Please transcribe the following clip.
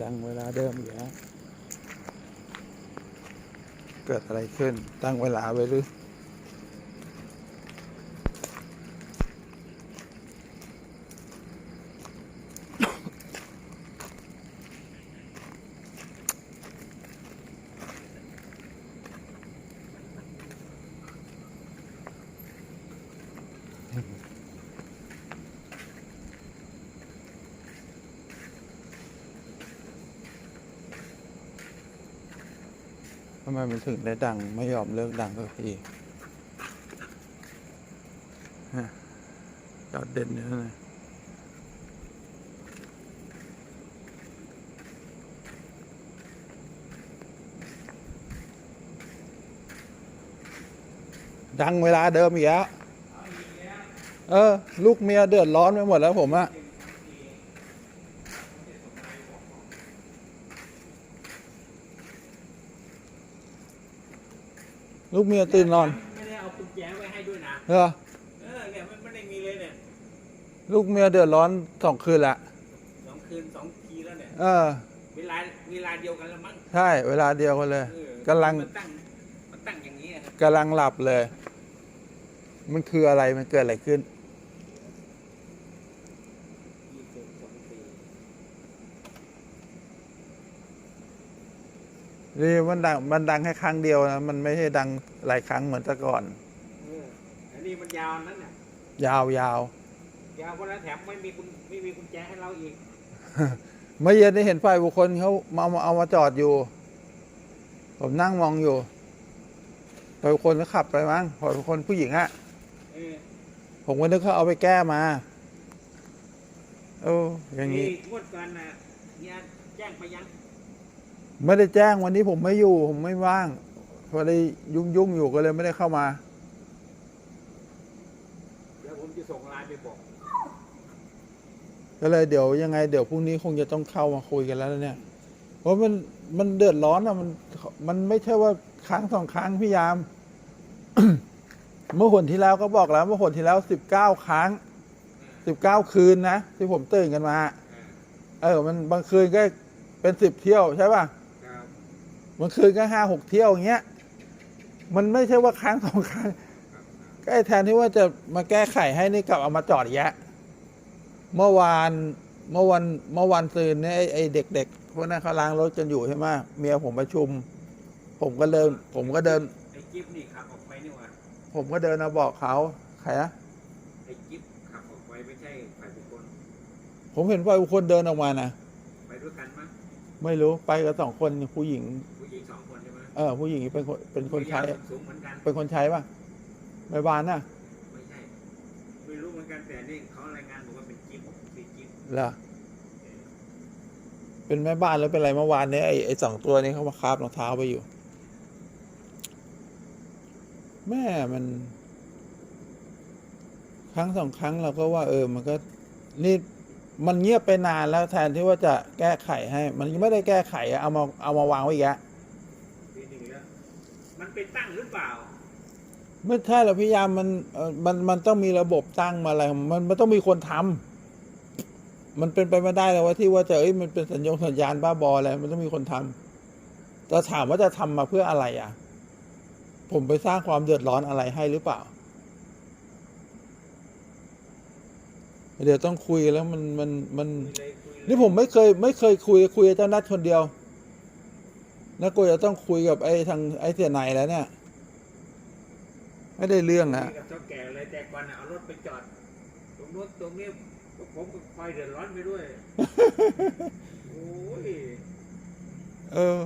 ดังเวลาเดิมอีกแล้วเกิดอะไรขึ้น ตั้งเวลาไว้หรือ ทำไมมันถึงได้ดังไม่ยอมเลิกดังสักทีจอดเด่นอยู่นั่นเลยดังเวลาเดิมอีกแล้ว เออ ลูกเมียเดือดร้อนไปหมดแล้วผมอะ ลูกเมียตื่นนอนไม่ได้เอากุญแจไว้ให้ด้วยนะเหรอเออเนี่ยมันไม่ได้มีเลยเนี่ยลูกเมียเดือดร้อนสองคืนละสองคืนสองทีแล้วเนี่ยเออ เวลาเวลาเดียวกันแล้วมั้งใช่ เวลาเดียวกันเลยเออกำลังมันตั้งมันตั้งอย่างนี้อะครับ กำลังหลับเลย มันคืออะไรมันเกิดอะไรขึ้น ยี่สิบสองปี นี่มันดังมันดังแค่ครั้งเดียวนะมันไม่ใช่ดังหลายครั้งเหมือนแต่ก่อนเอออันนี้มันยาวนั้นน่ะยาวยาวยาวเพราะแล้วแถมไม่มีกุญไม่มีกุญแจให้เราอีกเมื่อเย็นได้เห็นฝ่ายบุคคลเขามาเอามาเอามาจอดอยู่ ผมนั่งมองอยู่ฝ่ายบุคคลก็ขับไปมั้งฝ่ายบุคคลผู้หญิงอะเออผมก็นึกเขาเอาไปแก้มาเอออย่างนี้ นี้งวดก่อนน่ะเนี่ยแจ้งไปยัง ไม่ได้แจ้งวันนี้ผมไม่อยู่ ผมไม่ว่างพอดียุ่งยุ่งๆอยู่ก็เลยไม่ได้เข้ามา เดี๋ยวผมจะส่งไลน์ไปบอกก็เลยเดี๋ยวยังไงเดี๋ยวพรุ่งนี้คงจะต้องเข้ามาคุยกันแล้วเนี่ย เพราะมันมันเดือดร้อนอะมันมันไม่ใช่ว่าครั้งสองครั้งพี่ยาม เมื่อหนที่แล้วก็บอกแล้วเมื่อหนที่แล้วสิบเก้าครั้งสิบเก้าคืนนะที่ผมตื่นกันมา เออ มันบางคืนก็เป็นสิบเที่ยวใช่ป่ะครั บบางคืนก็ห้าหกเที่ยวอย่างเงี้ย มันไม่ใช่ว่าครั้งสองครั้งก็ไอ้แทนที่ว่าจะมาแก้ไขให้นี่กลับเอามาจอดอีกแยะ เมื่อวานเมื่อวันเมื่อวันซืนเนี่ยไอ้ไอ้เด็กๆพวกนั้นเขาล้างรถกันอยู่ใช่ไหมเมียผมประชุม ผมก็เดิน ผมก็เดินไอ้จิ๊บนี่ขับออกไปนี่หว่าผมก็เดินมาบอกเขาใครนะไอ้จิ๊บขับออกไปไม่ใช่ฝ่ายบุคคลผมเห็นว่าคนเดินออกมานะไปด้วยกันมั้งไม่รู้ไปกับสองคนผู้หญิง เออผู้หญิงเป็นคนเป็นคนใช้ สูงเหมือนกันเป็นคนใช้ป่ะแม่บ้านน่ะไม่ใช่ไม่รู้เหมือนกันแต่นี่เขารายงานบอกว่าเป็นจิ๊บเป็นจิ๊บเหรอเป็นแม่บ้านแล้วเป็นอะไรเมื่อวานเนี้ยไอ้ไอ้สองตัวนี้เขามาคาบรองเท้าไปอยู่ แม่มัน ครั้งสองครั้งเราก็ว่า เออ มันก็นี่มันเงียบไปนานแล้วแทนที่ว่าจะแก้ไขให้ มันยังไม่ได้แก้ไขอะเอามาเอามาวางไว้อีกแล้วปีหนึ่งแล้ว มันไปตั้งหรือเปล่า ไม่ใช่หรอกพี่ยามมันเอ่อมันมันต้องมีระบบตั้งมาอะไรมันมันต้องมีคนทำมันเป็นไปไม่ได้เลยว่าที่ว่าจะเอ้ยมันเป็นสัญญงสัญญาณบ้าบออะไรมันต้องมีคนทำแต่ถามว่าจะทำมาเพื่ออะไรอะ ผมไปสร้างความเดือดร้อนอะไรให้หรือเปล่า เดี๋ยวต้องคุยแล้วมันมันมัน คุยเลยคุยเลย นี่ผมไม่เคยไม่เคยคุยคุยกับเจ้านัดคนเดียว แล้วกูจะต้องคุยกับไอ้ทางไอ้เสียไหนแล้วเนี่ย ไม่ได้เรื่องคุอะยกับเจ้าแก่เลยแต่ก่อนน่ะเอารถไปจอด ตรงนู้นตรงนี้ผมก็คอยเดือดร้อนไปด้วย โอ้ย เออ